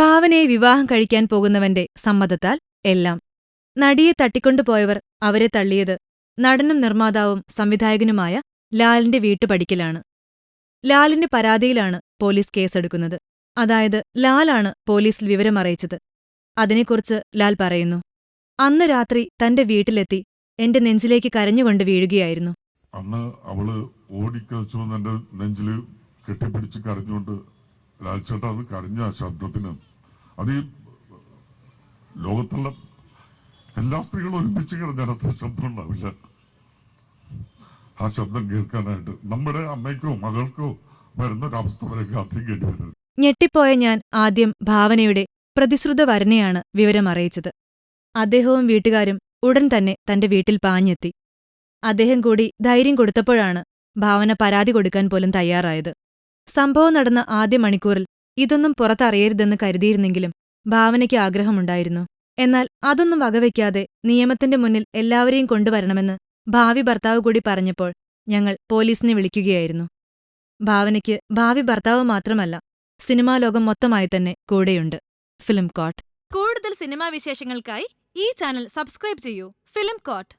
ഭാവനയെ വിവാഹം കഴിക്കാൻ പോകുന്നവന്റെ സമ്മതത്താൽ എല്ലാം. നടിയെ തട്ടിക്കൊണ്ടുപോയവർ അവരെ തള്ളിയത് നടനും നിർമ്മാതാവും സംവിധായകനുമായ ലാലിന്റെ വീട്ടുപടിക്കലാണ്. ലാലിന്റെ പരാതിയിലാണ് പോലീസ് കേസെടുക്കുന്നത്. അതായത് ലാലാണ് പോലീസിൽ വിവരമറിയിച്ചത് അതിനെക്കുറിച്ച് ലാൽ പറയുന്നു. അന്ന് രാത്രി തന്റെ വീട്ടിലെത്തി എന്റെ നെഞ്ചിലേക്ക് കരഞ്ഞുകൊണ്ട് വീഴുകയായിരുന്നു. അന്ന് അവൾ ഓടിക്കളിച്ചു എന്റെ നെഞ്ചിൽ കെട്ടിപ്പിടിച്ച് കരഞ്ഞുകൊണ്ട് ലാൽച്ചേട്ട അത് കരഞ്ഞ ശബ്ദത്തിന് അത് ഈ ലോകത്തുള്ള എല്ലാ സ്ത്രീകളും ഒരുമിച്ച് കിടന്നാൽ അത്ര ശബ്ദം ഉണ്ടാവില്ല. ആ ശബ്ദം കേൾക്കാനായിട്ട് നമ്മുടെ അമ്മയ്ക്കോ മകൾക്കോ വരുന്ന ഒരു അവസ്ഥ വരെ. കാത്തിക്കേണ്ടി വരുന്നത് ഞെട്ടിപ്പോയ ഞാൻ ആദ്യം ഭാവനയുടെ പ്രതിശ്രുത വരനെയാണ് വിവരമറിയിച്ചത് അദ്ദേഹവും വീട്ടുകാരും ഉടൻ തന്നെ തന്റെ വീട്ടിൽ പാഞ്ഞെത്തി. അദ്ദേഹം കൂടി ധൈര്യം കൊടുത്തപ്പോഴാണ് ഭാവന പരാതി കൊടുക്കാൻ പോലും തയ്യാറായത്. സംഭവം നടന്ന ആദ്യ മണിക്കൂറിൽ ഇതൊന്നും പുറത്തറിയരുതെന്ന് കരുതിയിരുന്നെങ്കിലും ഭാവനയ്ക്ക് ആഗ്രഹമുണ്ടായിരുന്നു. എന്നാൽ അതൊന്നും വകവയ്ക്കാതെ നിയമത്തിന്റെ മുന്നിൽ എല്ലാവരെയും കൊണ്ടുവരണമെന്ന് ഭാവി ഭർത്താവ് കൂടി പറഞ്ഞപ്പോൾ ഞങ്ങൾ പോലീസിനെ വിളിക്കുകയായിരുന്നു. ഭാവനയ്ക്ക് ഭാവി ഭർത്താവ് മാത്രമല്ല സിനിമാ ലോകം മൊത്തമായി തന്നെ കൂടെയുണ്ട്. Film court. കൂടുതൽ സിനിമാ വിശേഷങ്ങൾക്കായി ഈ ചാനൽ സബ്സ്ക്രൈബ് ചെയ്യൂ. Film court.